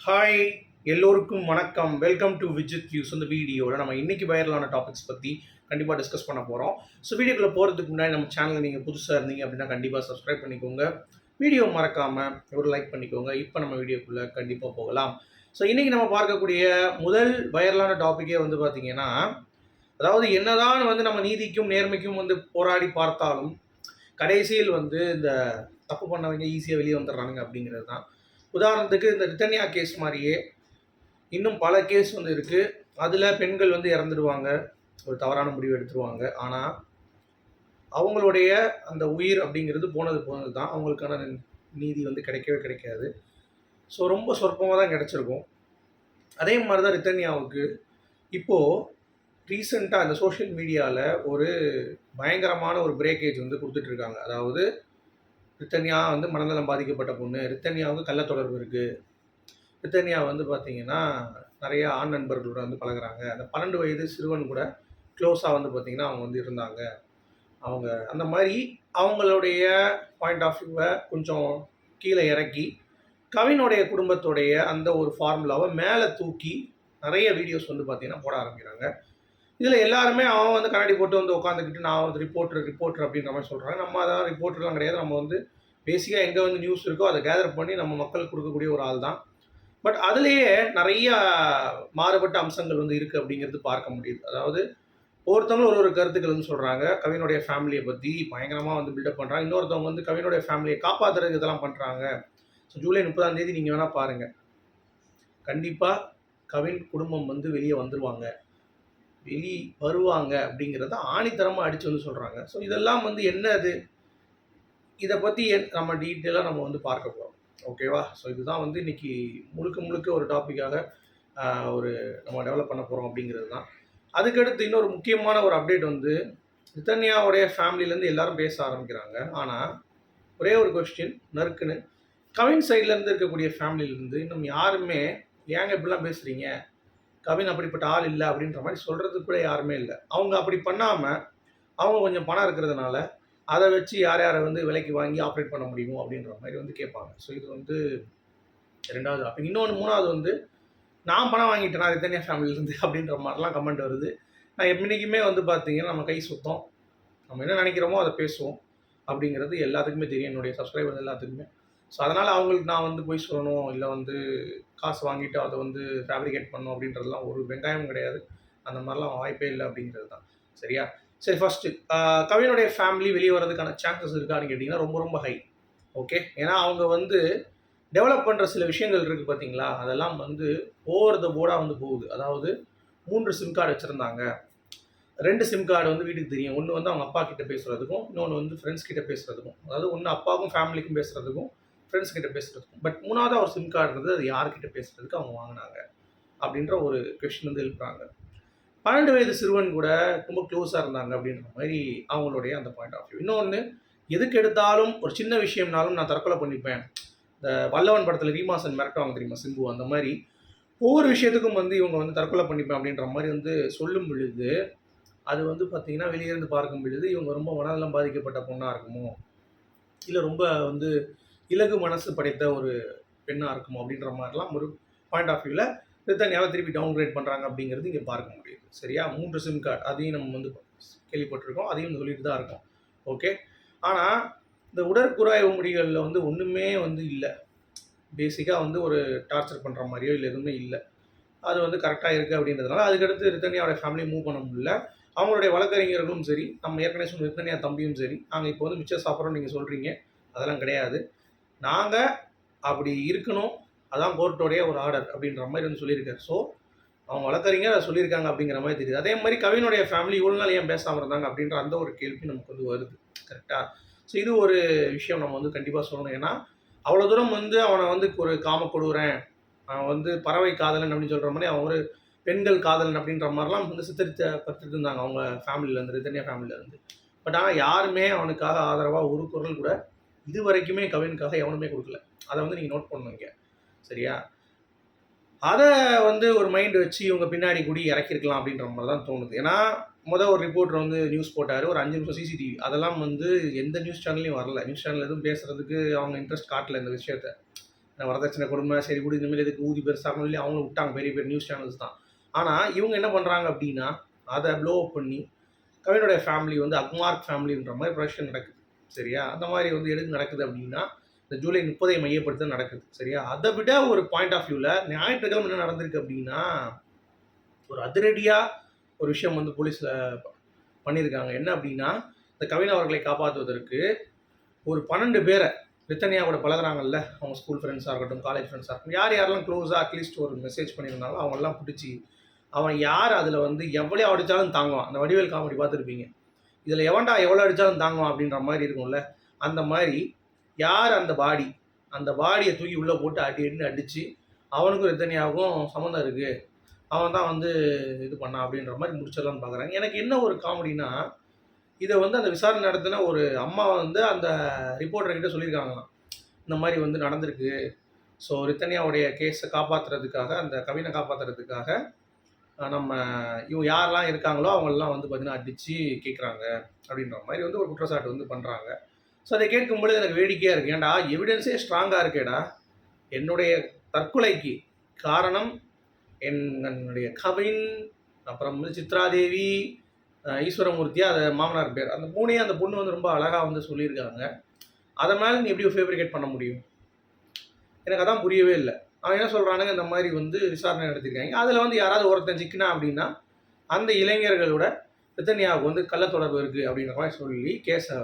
Hi எல்லோருக்கும் வணக்கம். Welcome to Vijith views இந்த வீடியோவில் நம்ம இன்னைக்கு வைரலான டாபிக்ஸ் பற்றி கண்டிப்பாக டிஸ்கஸ் பண்ண போகிறோம் ஸோ வீடியோக்குள்ளே போகிறதுக்கு முன்னாடி நம்ம சேனலில் நீங்கள் புதுசாக இருந்தீங்க அப்படின்னா கண்டிப்பாக சப்ஸ்கிரைப் பண்ணிக்கோங்க. வீடியோ மறக்காமல் ஒரு லைக் பண்ணிக்கோங்க. இப்போ நம்ம வீடியோக்குள்ளே கண்டிப்பாக போகலாம். ஸோ இன்றைக்கி நம்ம பார்க்கக்கூடிய முதல் வைரலான டாப்பிக்கே வந்து பார்த்திங்கன்னா அதாவது என்னதான் வந்து நம்ம நீதிக்கும் நேர்மைக்கும் வந்து போராடி பார்த்தாலும் கடைசியில் வந்து இந்த தப்பு பண்ணவங்க ஈஸியாக வெளியே வந்துடுறாங்க அப்படிங்கிறது தான். உதாரணத்துக்கு இந்த ரித்தன்யா கேஸ் மாதிரியே இன்னும் பல கேஸ் வந்து இருக்குது அதில் பெண்கள் வந்து இறந்துடுவாங்க ஒரு தவறான முடிவு எடுத்துருவாங்க. ஆனால் அவங்களுடைய அந்த உயிர் அப்படிங்கிறது போனது போனது தான். அவங்களுக்கான நீதி வந்து கிடைக்கவே கிடைக்காது. ஸோ ரொம்ப சொற்பமாக தான் கிடச்சிருக்கும். அதே மாதிரி தான் ரித்தன்யாவுக்கு இப்போது ரீசெண்டாக அந்த சோஷியல் மீடியாவில் ஒரு பயங்கரமான ஒரு பிரேக்கேஜ் வந்து கொடுத்துட்ருக்காங்க அதாவது ரித்தன்யா வந்து மனநலம் பாதிக்கப்பட்ட பொண்ணு. ரித்தன்யாவுக்கு கள்ள தொடர்பு இருக்குது ரித்தன்யா வந்து பார்த்தீங்கன்னா நிறைய ஆண் நண்பர்களோட வந்து பழகுறாங்க. அந்த பன்னெண்டு வயது சிறுவன் கூட க்ளோஸாக வந்து பார்த்தீங்கன்னா அவங்க வந்து இருந்தாங்க. அவங்க அந்த மாதிரி அவங்களுடைய பாயிண்ட் ஆஃப் வியூவை கொஞ்சம் கீழே இறக்கி கவினுடைய குடும்பத்துடைய அந்த ஒரு ஃபார்முலாவை மேலே தூக்கி நிறைய வீடியோஸ் வந்து பார்த்தீங்கன்னா போட ஆரம்பிக்கிறாங்க. இதில் எல்லாருமே அவன் வந்து கண்ணாடி போட்டு வந்து உட்காந்துக்கிட்டு நான் வந்து ரிப்போர்ட்டர் ரிப்போர்ட்டர் அப்படின்ற மாதிரி சொல்கிறாங்க நம்ம அதான் ரிப்போர்ட்டர்லாம் கிடையாது. நம்ம வந்து பேசிக்காக எங்கே வந்து நியூஸ் இருக்கோ அதை கேதர் பண்ணி நம்ம மக்களுக்கு கொடுக்கக்கூடிய ஒரு ஆள் தான் பட் அதுலேயே நிறைய மாறுபட்ட அம்சங்கள் வந்து இருக்குது அப்படிங்கிறது பார்க்க முடியுது. அதாவது ஒருத்தவங்களும் ஒரு ஒரு கருத்துக்கள் வந்து சொல்கிறாங்க கவினுடைய ஃபேமிலியை பற்றி பயங்கரமாக வந்து பில்டப் பண்ணுறாங்க இன்னொருத்தவங்க வந்து கவினுடைய ஃபேமிலியை காப்பாற்றுறதுக்கு இதெல்லாம் பண்ணுறாங்க ஸோ ஜூலை முப்பதாம் தேதி நீங்கள் வேணால் பாருங்கள் கண்டிப்பாக கவின் குடும்பம் வந்து வெளியே வந்துடுவாங்க வெளி வருவாங்க அப்படிங்கிறத ஆணித்தரமாக அடித்து வந்து சொல்கிறாங்க ஸோ இதெல்லாம் வந்து என்ன அது இதை பற்றி நம்ம டீட்டெயிலாக நம்ம வந்து பார்க்க போகிறோம் ஓகேவா ஸோ இதுதான் வந்து இன்றைக்கி முழுக்க முழுக்க ஒரு டாப்பிக்காக ஒரு நம்ம டெவலப் பண்ண போகிறோம் அப்படிங்கிறது தான். அதுக்கடுத்து இன்னொரு முக்கியமான ஒரு அப்டேட் வந்து நித்தன்யாவுடைய ஃபேமிலியிலேருந்து எல்லாரும் பேச ஆரம்பிக்கிறாங்க. ஆனால் ஒரே ஒரு கொஸ்டின் நறுக்குன்னு. கவின் சைட்லேருந்து இருக்கக்கூடிய ஃபேமிலியிலேருந்து இன்னும் யாருமே ஏங்க இப்படிலாம் பேசுகிறீங்க கவின் அப்படிப்பட்ட ஆள் இல்லை அப்படின்ற மாதிரி சொல்கிறதுக்கு கூட யாருமே இல்லை. அவங்க அப்படி பண்ணாமல் அவங்க கொஞ்சம் பணம் இருக்கிறதுனால அதை வச்சு யார் யாரை வந்து விலைக்கு வாங்கி ஆப்ரேட் பண்ண முடியுமோ அப்படின்ற மாதிரி வந்து கேட்பாங்க. ஸோ இது வந்து ரெண்டாவது அப்போ இன்னொன்று மூணாவது வந்து நான் பணம் வாங்கிட்டேன் நான் ரித்தனியா ஃபேமிலியிலேருந்து அப்படின்ற மாதிரிலாம் கமெண்ட் வருது. நான் என்றைக்குமே வந்து பார்த்தீங்கன்னா நம்ம கை சுத்தம். நம்ம என்ன நினைக்கிறோமோ அதை பேசுவோம். அப்படிங்கிறது எல்லாத்துக்குமே தெரியும். என்னுடைய சப்ஸ்கிரைபர் எல்லாத்துக்குமே. ஸோ அதனால் அவங்களுக்கு நான் வந்து போய் சொல்லணும் இல்லை வந்து காசு வாங்கிட்டு அதை வந்து ஃபேப்ரிகேட் பண்ணணும் அப்படின்றதுலாம் ஒரு வெங்காயம் கிடையாது. அந்த மாதிரிலாம் வாய்ப்பே இல்லை அப்படிங்கிறது தான். சரியா? சரி ஃபஸ்ட்டு கவினுடைய ஃபேமிலி வெளியே வர்றதுக்கான சான்சஸ் இருக்கான்னு கேட்டிங்கன்னா ரொம்ப ரொம்ப ஹை ஓகே ஏன்னா அவங்க வந்து டெவலப் பண்ணுற சில விஷயங்கள் இருக்குது பார்த்தீங்களா அதெல்லாம் வந்து ஓவர் த போர்டாக வந்து போகுது. அதாவது மூன்று சிம் கார்டு வச்சுருந்தாங்க. ரெண்டு சிம் கார்டு வந்து வீட்டுக்கு தெரியும். ஒன்று வந்து அவங்க அப்பா கிட்ட பேசுகிறதுக்கும் இன்னொன்று வந்து ஃப்ரெண்ட்ஸ் கிட்ட பேசுகிறதுக்கும் அதாவது ஒன்று அப்பாவுக்கும் ஃபேமிலிக்கும் பேசுகிறதுக்கும் ஃப்ரெண்ட்ஸ் கிட்ட பேசுகிறதுக்கும் பட் மூணாவது ஒரு சிம் கார்டு இருந்தது அது யார்கிட்ட பேசுகிறதுக்கு அவங்க வாங்கினாங்க அப்படின்ற ஒரு கொஷின் வந்து எழுப்புறாங்க. பன்னெண்டு வயது சிறுவன் கூட ரொம்ப க்ளோஸாக இருந்தாங்க அப்படின்ற மாதிரி அவங்களுடைய அந்த பாயிண்ட் ஆஃப் வியூ இன்னொன்று எதுக்கு எடுத்தாலும் ஒரு சின்ன விஷயம்னாலும் நான் தற்கொலை பண்ணிப்பேன். இந்த வல்லவன் படத்தில் ரீமாசன் மிரட்டுவாங்க தெரியுமா சிம்பு? அந்த மாதிரி ஒவ்வொரு விஷயத்துக்கும் வந்து இவங்க வந்து தற்கொலை பண்ணிப்பேன் அப்படின்ற மாதிரி வந்து சொல்லும் பொழுது அது வந்து பார்த்திங்கன்னா வெளியிருந்து பார்க்கும் பொழுது இவங்க ரொம்ப மனநலம் பாதிக்கப்பட்ட பொண்ணாக இருக்குமோ? இல்லை ரொம்ப வந்து இலகு மனசு படைத்த ஒரு பெண்ணாக இருக்குமோ அப்படின்ற மாதிரிலாம் ஒரு பாயிண்ட் ஆஃப் வியூவில் ரித்தன்யாவை திருப்பி டவுன் கிரேட் பண்ணுறாங்க அப்படிங்கிறது இங்கே பார்க்க முடியுது. சரியா? மூன்று சிம் கார்டு அதையும் நம்ம வந்து கேள்விப்பட்டிருக்கோம். அதையும் சொல்லிட்டு தான் இருக்கோம். ஓகே ஆனால் இந்த உடற்குறாய்வு முடிகளில் வந்து ஒன்றுமே வந்து இல்லை. பேசிக்காக வந்து ஒரு டார்ச்சர் பண்ணுற மாதிரியோ இல்லை எதுவுமே இல்லை. அது வந்து கரெக்டாக இருக்குது அப்படின்றதுனால அதுக்கடுத்து ரித்தன்யாவோட ஃபேமிலி மூவ் பண்ண முடியல. அவங்களுடைய வழக்கறிஞர்களும் சரி நம்ம ஏற்கனவே சொன்ன ரித்தன்யா தம்பியும் சரி நாங்கள் இப்போ வந்து மிச்சம் சாப்பிட்றோம் நீங்கள் சொல்கிறீங்க அதெல்லாம் கிடையாது. நாங்கள் அப்படி இருக்கணும். அதான் கோர்ட்டோடைய ஒரு ஆர்டர் அப்படின்ற மாதிரி வந்து சொல்லியிருக்காரு. ஸோ அவங்க வழக்கறிஞர் அதை சொல்லியிருக்காங்க அப்படிங்கிற மாதிரி தெரியுது. அதே மாதிரி கவினுடைய ஃபேமிலி இவ்வளோ நாள் ஏன் பேசாமல் இருந்தாங்க அப்படின்ற அந்த ஒரு கேள்வி நமக்கு வந்து வருது. கரெக்டாக ஸோ இது ஒரு விஷயம் நம்ம வந்து கண்டிப்பாக சொல்லணும். ஏன்னா அவ்வளோ தூரம் வந்து அவனை வந்து ஒரு காம கொடுக்குறேன் அவன் வந்து பறவை காதலன் அப்படின்னு சொல்கிற மாதிரி அவன் ஒரு பெண்கள் காதலன் அப்படின்ற மாதிரிலாம் வந்து சித்தரித்தப்பட்டு இருந்தாங்க அவங்க ஃபேமிலியிலேருந்து தனியாக ஃபேமிலியிலேருந்து பட் ஆனால் யாருமே அவனுக்காக ஆதரவாக ஒரு குரல் கூட இது வரைக்குமே கவினுக்காக எவனுமே கொடுக்கல. அதை வந்து நீங்கள் நோட் பண்ணுவீங்க சரியா? அதை வந்து ஒரு மைண்ட் வச்சு இவங்க பின்னாடி கூடி இறக்கிருக்கலாம் அப்படின்ற மாதிரி தான் தோணுது. ஏன்னா மொதல் ஒரு ரிப்போர்ட்டர் வந்து நியூஸ் போட்டார் ஒரு அஞ்சு நிமிஷம் சிசிடிவி அதெல்லாம் வந்து எந்த நியூஸ் சேனல்லையும் வரல. நியூஸ் சேனல் எதுவும் பேசுகிறதுக்கு அவங்க இன்ட்ரெஸ்ட் காட்டல இந்த விஷயத்த. நான் வரதட்சணை கொடுமை சரி கூட இனிமேல் எதுக்கு ஊதி பெருசாகணும் சொல்லி அவங்களும் விட்டாங்க பெரிய பெரிய நியூஸ் சேனல்ஸ் தான். ஆனால் இவங்க என்ன பண்ணுறாங்க அப்படின்னா அதை ப்ளோ அப் பண்ணி கவினுடைய ஃபேமிலி வந்து அக்மார்க் ஃபேமிலின்ற மாதிரி ப்ரொடக்ஷன் நடக்குது. சரியா? அந்த மாதிரி வந்து எதுக்கு நடக்குது அப்படின்னா இந்த ஜூலை முப்பதை மையப்படுத்த நடக்குது சரியா? அதை விட ஒரு பாயிண்ட் ஆஃப் வியூவில் ஞாயிற்றுக்கிழமை என்ன நடந்திருக்கு அப்படின்னா ஒரு அதிரடியாக ஒரு விஷயம் வந்து போலீஸில் பண்ணியிருக்காங்க. என்ன அப்படின்னா இந்த கவின் அவர்களை காப்பாற்றுவதற்கு ஒரு பன்னெண்டு பேரை ரித்தனியா கூட பழகிறாங்கல்ல அவங்க ஸ்கூல் ஃப்ரெண்ட்ஸாக இருக்கட்டும் காலேஜ் ஃப்ரெண்ட்ஸாக இருக்கட்டும் யார் யாரெல்லாம் க்ளோஸாக அட்லீஸ்ட் ஒரு மெசேஜ் பண்ணியிருந்தாலும் அவங்கெல்லாம் பிடிச்சி அவன் யார் அதில் வந்து எவ்வளோ அடித்தாலும் தாங்குவான். அந்த வடிவேல் காமெடி பார்த்துருப்பீங்க. இதில் எவன்டா எவ்வளோ அடித்தாலும் தாங்குவான் அப்படின்ற மாதிரி இருக்கும்ல. அந்த மாதிரி யார் அந்த பாடி அந்த பாடியை தூக்கி உள்ளே போட்டு அடி அடின்னு அடித்து அவனுக்கும் ரித்தனியாவுக்கும் சம்மந்தம் இருக்குது அவன் தான் வந்து இது பண்ணான் அப்படின்ற மாதிரி முடிச்சிடலான்னு பார்க்குறாங்க எனக்கு என்ன ஒரு காமெடினா இதை வந்து அந்த விசாரணை நடத்தின ஒரு அம்மா வந்து அந்த ரிப்போர்ட்டர்கிட்ட சொல்லியிருக்காங்களாம். இந்த மாதிரி வந்து நடந்திருக்கு. ஸோ ரித்தனியாவுடைய கேஸை காப்பாற்றுறதுக்காக அந்த கவினை காப்பாற்றுறதுக்காக நம்ம இவங்க யாரெல்லாம் இருக்காங்களோ அவங்களெலாம் வந்து பார்த்தீங்கன்னா அடித்து கேட்குறாங்க அப்படின்ற மாதிரி வந்து ஒரு குற்றச்சாட்டு வந்து பண்ணுறாங்க ஸோ அதை கேட்கும்பொழுது எனக்கு வேடிக்கையாக இருக்குது ஏன்டா எவிடன்ஸே ஸ்ட்ராங்காக இருக்கேடா. என்னுடைய தற்கொலைக்கு காரணம் என் என்னுடைய கவின் அப்புறம் வந்து சித்ராதேவி ஈஸ்வரமூர்த்தியாக அது மாமனார் பேர். அந்த மூணையும் அந்த பொண்ணு வந்து ரொம்ப அழகாக வந்து சொல்லியிருக்காங்க. அதை மேலே நீ எப்படி ஃபேப்ரிகேட் பண்ண முடியும். எனக்கு அதான் புரியவே இல்லை. அவன் என்ன சொல்கிறானுங்க இந்த மாதிரி வந்து விசாரணை நடத்திருக்காங்க. அதில் வந்து யாராவது ஒருத்தன் சிக்கினா அப்படின்னா அந்த இளைஞர்களோட ரித்தன்யாவுக்கு வந்து கள்ள தொடர்பு இருக்குது அப்படின்ற மாதிரி சொல்லி கேஸை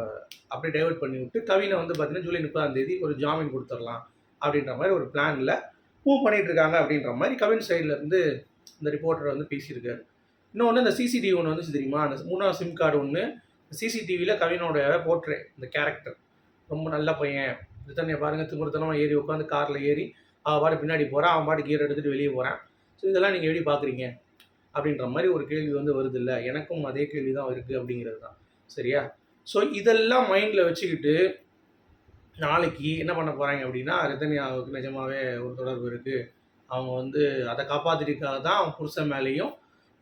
அப்படியே டைவர்ட் பண்ணி விட்டு கவினை வந்து பார்த்தீங்கன்னா ஜூலை முப்பதாம் தேதி ஒரு ஜாமீன் கொடுத்துடலாம் அப்படின்ற மாதிரி ஒரு பிளானில் மூவ் பண்ணிகிட்ருக்காங்க இருக்காங்க அப்படின்ற மாதிரி கவின் சைடில் இருந்து இந்த ரிப்போர்ட்டர் வந்து பேசியிருக்காரு. இன்னொன்று இந்த சிசிடிவி ஒன்று வந்துச்சு தெரியுமா? அந்த மூணாவது சிம் கார்டு ஒன்று சிசிடிவியில் கவினோட போர்ட்ரே இந்த கேரக்டர் ரொம்ப நல்ல பையன். ரித்தன்யா பாருங்கள் திமுறத்தனமாக ஏறி உட்காந்து காரில் ஏறி அவன் பாட்டு பின்னாடி போகிறான் அவன் பாட்டு கீரை எடுத்துகிட்டு வெளியே போகிறான் ஸோ இதெல்லாம் நீங்கள் எப்படி பார்க்குறீங்க அப்படின்ற மாதிரி ஒரு கேள்வி வந்து வருது இல்லை. எனக்கும் அதே கேள்வி தான் இருக்குது அப்படிங்கிறது தான். சரியா? ஸோ இதெல்லாம் மைண்டில் வச்சுக்கிட்டு நாளைக்கு என்ன பண்ண போகிறாங்க அப்படின்னா ரிதன்யாவுக்கு நிஜமாகவே ஒரு தொடர்பு இருக்குது அவங்க வந்து அதை காப்பாற்றிருக்காக தான் அவன் புருஷன் மேலேயும்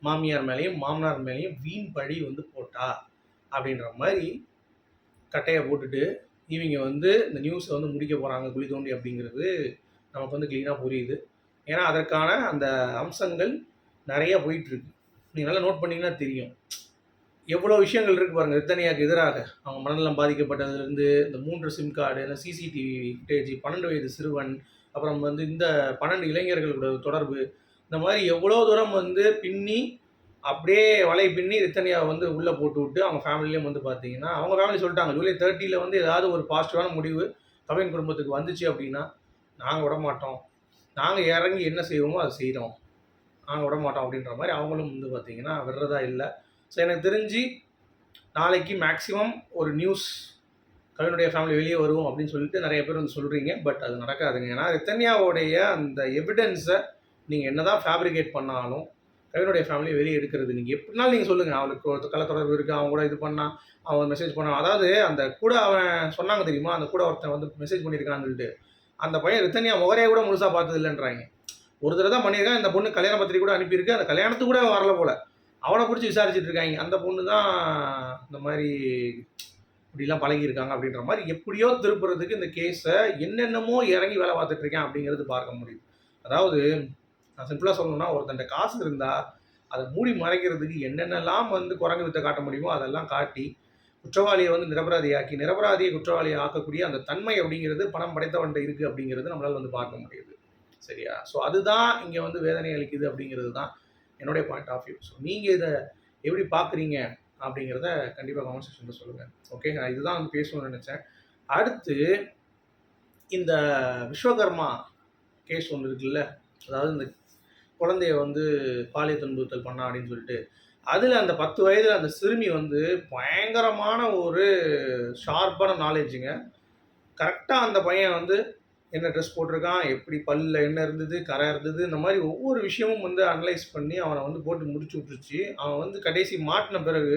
மாமியார் மேலேயும் மாமனார் மேலேயும் வீண் பழி வந்து போட்டா அப்படின்ற மாதிரி கட்டையை போட்டுட்டு இவங்க வந்து இந்த நியூஸை வந்து முடிக்க போகிறாங்க குழி தோண்டி அப்படிங்கிறது நமக்கு வந்து க்ளீனாக புரியுது. ஏன்னா அதற்கான அந்த அம்சங்கள் நிறைய போயிட்டுருக்கு. நீங்கள் நல்லா நோட் பண்ணிங்கன்னா தெரியும். எவ்வளோ விஷயங்கள் இருக்குது பாருங்கள் ரித்தனியாக்கு எதிராக. அவங்க மனநலம் பாதிக்கப்பட்டதுலேருந்து இந்த மூன்று சிம் கார்டு இந்த சிசிடிவி ஃபுட்டேஜ் பன்னெண்டு வயது சிறுவன் அப்புறம் வந்து இந்த பன்னெண்டு இளைஞர்களோட தொடர்பு. இந்த மாதிரி எவ்வளோ தூரம் வந்து பின்னி அப்படியே வலை பின்னி ரித்தனியாவை வந்து உள்ளே போட்டு விட்டு அவங்க ஃபேமிலியும் வந்து பார்த்தீங்கன்னா அவங்க ஃபேமிலி சொல்லிட்டாங்க ஜூலை தேர்ட்டியில் வந்து ஏதாவது ஒரு பாசிட்டிவான முடிவு கவின் குடும்பத்துக்கு வந்துச்சு அப்படின்னா நாங்கள் விட மாட்டோம் நாங்கள் இறங்கி என்ன செய்வோமோ அதை செய்கிறோம் நாங்கள் விட மாட்டோம் அப்படின்ற மாதிரி அவங்களும் வந்து பார்த்தீங்கன்னா விடுறதா இல்லை. ஸோ எனக்கு தெரிஞ்சு நாளைக்கு மேக்ஸிமம் ஒரு நியூஸ் கவினுடைய ஃபேமிலி வெளியே வருவோம் அப்படின்னு சொல்லிட்டு நிறைய பேர் வந்து சொல்கிறீங்க பட் அது நடக்காதுங்க. ஏன்னா ரித்தன்யாவுடைய அந்த எவிடன்ஸை நீங்கள் என்ன தான் ஃபேப்ரிகேட் பண்ணாலும் கவினுடைய ஃபேமிலியை வெளியே எடுக்கிறது நீங்கள் எப்படினாலும் நீங்கள் சொல்லுங்கள் அவளுக்கு ஒரு கள்ள தொடர்பு இருக்குது அவன் கூட இது பண்ணால் அவன் மெசேஜ் பண்ணான் அதாவது அந்த கூட அவன் சொன்னாங்க தெரியுமா? அந்த கூட ஒருத்தன் வந்து மெசேஜ் பண்ணியிருக்கான்னு சொல்லிட்டு. அந்த பையன் ரித்தனியா முகரையை கூட முழுசாக பார்த்தது இல்லைன்றாங்க ஒரு தடவை தான் பண்ணியிருக்கான். இந்த பொண்ணு கல்யாண பத்திரிக்கை கூட அனுப்பியிருக்கு. அந்த கல்யாணத்துக்கு கூட வரல போல. அவனை பிடிச்சி விசாரிச்சுட்டு இருக்காங்க. அந்த பொண்ணு தான் இந்த மாதிரி இப்படிலாம் பழகியிருக்காங்க அப்படின்ற மாதிரி எப்படியோ திருப்புறதுக்கு இந்த கேஸை என்னென்னமோ இறங்கி வேலை பார்த்துட்டு இருக்கேன் அப்படிங்கிறது பார்க்க முடியுது. அதாவது நான் சிம்பிளாக சொல்லணும்னா ஒருத்தண்ட காசு இருந்தால் அதை மூடி மறைக்கிறதுக்கு என்னென்னலாம் வந்து குரங்கு வித்தை காட்ட முடியுமோ அதெல்லாம் காட்டி குற்றவாளியை வந்து நிரபராதியாக்கி நிரபராதியை குற்றவாளியை ஆக்கக்கூடிய அந்த தன்மை அப்படிங்கிறது பணம் படைத்தவன்ட்ட இருக்குது அப்படிங்கிறது நம்மளால் வந்து பார்க்க முடியுது. சரியா? ஸோ அதுதான் இங்கே வந்து வேதனை அளிக்குது அப்படிங்கிறது தான் என்னுடைய பாயிண்ட் ஆஃப் வியூ ஸோ நீங்கள் இதை எப்படி பார்க்குறீங்க அப்படிங்கிறத கண்டிப்பாக கமெண்ட் செக்ஷனில் சொல்லுங்கள் ஓகே நான் இதுதான் வந்து பேசணும்னு நினச்சேன். அடுத்து இந்த விஸ்வகர்மா கேஸ் ஒன்று இருக்குல்ல? அதாவது இந்த குழந்தைய வந்து பாலியல் துன்புறுத்தல் பண்ணா அப்படின்னு சொல்லிட்டு அதில் அந்த பத்து வயதில் அந்த சிறுமி வந்து பயங்கரமான ஒரு ஷார்ப்பான நாலேஜுங்க கரெக்டாக அந்த பையன் வந்து என்ன ட்ரெஸ் போட்டிருக்கான் எப்படி பல்லில் என்ன இருந்தது கரை இருந்தது இந்த மாதிரி ஒவ்வொரு விஷயமும் வந்து அனலைஸ் பண்ணி அவனை வந்து போட்டு முடிச்சு விட்டுருச்சு. அவன் வந்து கடைசி மாட்டின பிறகு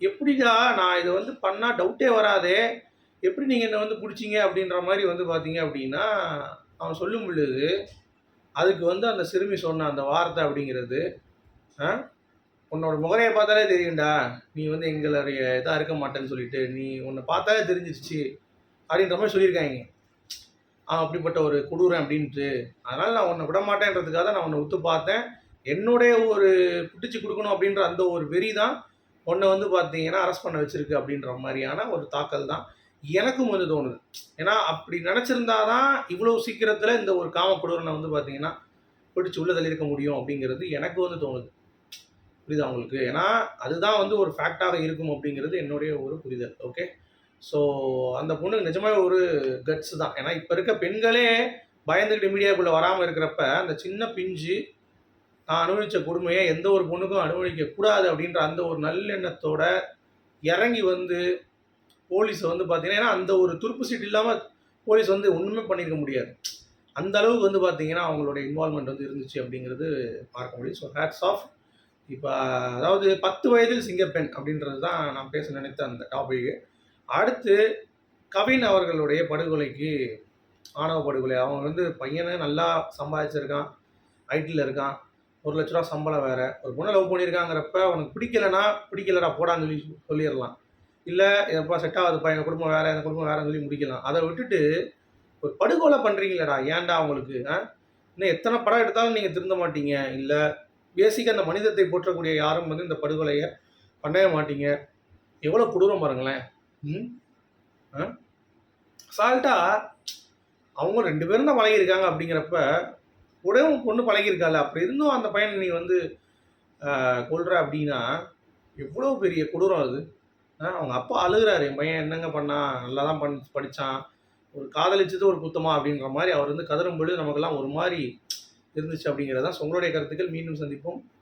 எப்படிடா நான் இதை வந்து பண்ணால் டவுட்டே வராதே. எப்படி நீங்கள் என்னை வந்து பிடிச்சிங்க? அப்படின்ற மாதிரி வந்து பார்த்தீங்க அப்படின்னா அவன் சொல்லும் பொழுது அதுக்கு வந்து அந்த சிறுமி சொன்ன அந்த வார்த்தை அப்படிங்கிறது ஆ? உன்னோட முகரையை பார்த்தாலே தெரியும்டா. நீ வந்து எங்களுடைய இதாக இருக்க மாட்டேன்னு சொல்லிட்டு நீ உன்னை பார்த்தாலே தெரிஞ்சிருச்சு அப்படின்ற மாதிரி சொல்லியிருக்காங்க. அவன் அப்படிப்பட்ட ஒரு கொடூரன் அப்படின்ட்டு. அதனால் நான் உன்னை விட மாட்டேன்றதுக்காக தான் நான் உன்னை உத்து பார்த்தேன். என்னுடைய ஒரு புட்டிச்சு கொடுக்கணும் அப்படின்ற அந்த ஒரு வெறி தான் உன்னை வந்து பார்த்தீங்கன்னா அரெஸ்ட் பண்ண வச்சிருக்கு அப்படின்ற மாதிரியான ஒரு தாக்கல் தான் எனக்கும் வந்து தோணுது. ஏன்னா அப்படி நினச்சிருந்தா தான் இவ்வளோ சீக்கிரத்தில் இந்த ஒரு காம கொடூரனை வந்து பார்த்தீங்கன்னா பிடிச்சி உள்ள தள்ளியிருக்க முடியும் அப்படிங்கிறது எனக்கு வந்து தோணுது. புரியுதா உங்களுக்கு? ஏன்னா அதுதான் வந்து ஒரு ஃபேக்டாக இருக்கும் அப்படிங்கிறது என்னுடைய ஒரு புரிதல். ஓகே ஸோ அந்த பொண்ணுக்கு நிஜமாவே ஒரு கட்ஸ் தான். ஏன்னா இப்போ இருக்க பெண்களே பயந்துக்கிட்டு மீடியாக்குள்ளே வராமல் இருக்கிறப்ப அந்த சின்ன பிஞ்சு நான் அனுபவித்த கொடுமையை எந்த ஒரு பொண்ணுக்கும் அனுபவிக்க கூடாது அப்படின்ற அந்த ஒரு நல்லெண்ணத்தோட இறங்கி வந்து போலீஸை வந்து பார்த்தீங்கன்னா ஏன்னா அந்த ஒரு துருப்பு சீட் இல்லாமல் போலீஸ் வந்து ஒன்றுமே பண்ணியிருக்க முடியாது. அந்த அளவுக்கு வந்து பார்த்தீங்கன்னா அவங்களோட இன்வால்மெண்ட் வந்து இருந்துச்சு அப்படிங்கிறது பார்க்க முடியும். ஸோ ஹேட்ஸ் ஆஃப் இப்போ அதாவது பத்து வயதில் சிங்கப்பெண் அப்படின்றது தான் நான் பேச நினைத்த அந்த டாபிக் அடுத்து கவின் அவர்களுடைய படுகொலைக்கு ஆணவ படுகொலை. அவங்க வந்து பையனை நல்லா சம்பாதிச்சிருக்கான். ஐடியில் இருக்கான். ஒரு லட்ச ரூபா சம்பளம் வேறு. ஒரு பொண்ணை லவ் பண்ணியிருக்காங்கிறப்ப அவனுக்கு பிடிக்கலனா பிடிக்கலடா போடான்னு சொல்லி சொல்லிடலாம். இல்லை எப்பா செட் ஆகுது எங்கள் குடும்பம் வேறு எங்கள் குடும்பம் வேறுன்னு சொல்லி முடிக்கலாம். அதை விட்டுட்டு ஒரு படுகொலை பண்ணுறீங்களேடா ஏன்டா அவங்களுக்கு இன்னும் எத்தனை படம் எடுத்தாலும் நீங்கள் திருந்த மாட்டீங்க. இல்லை பேசிக்காக அந்த மனிதத்தை போற்றக்கூடிய யாரும் வந்து இந்த படுகொலையை பண்ணவே மாட்டீங்க. எவ்வளோ கொடூரம் பாருங்களேன். ம்? ஆ? சால்ட்டா அவங்க ரெண்டு பேரும் தான் பழகியிருக்காங்க அப்படிங்கிறப்ப உடவும் பொண்ணு பழகியிருக்காள். அப்படி இருந்தும் அந்த பையனை நீ வந்து ஆஹ், அப்படின்னா எவ்வளோ பெரிய கொடூரம் அது? ஆ, அவங்க அப்பா அழுகுறாரு. என் பையன் என்னங்க பண்ணா? நல்லா தான் பண் படித்தான் ஒரு காதலிச்சது ஒரு குத்தமா அப்படின்ற மாதிரி அவர் வந்து கதறும் பொழுது நமக்கெல்லாம் ஒரு மாதிரி இருந்துச்சு அப்படிங்கிறதா. உங்களுடைய கருத்துக்கள் மீண்டும் சந்திப்போம்.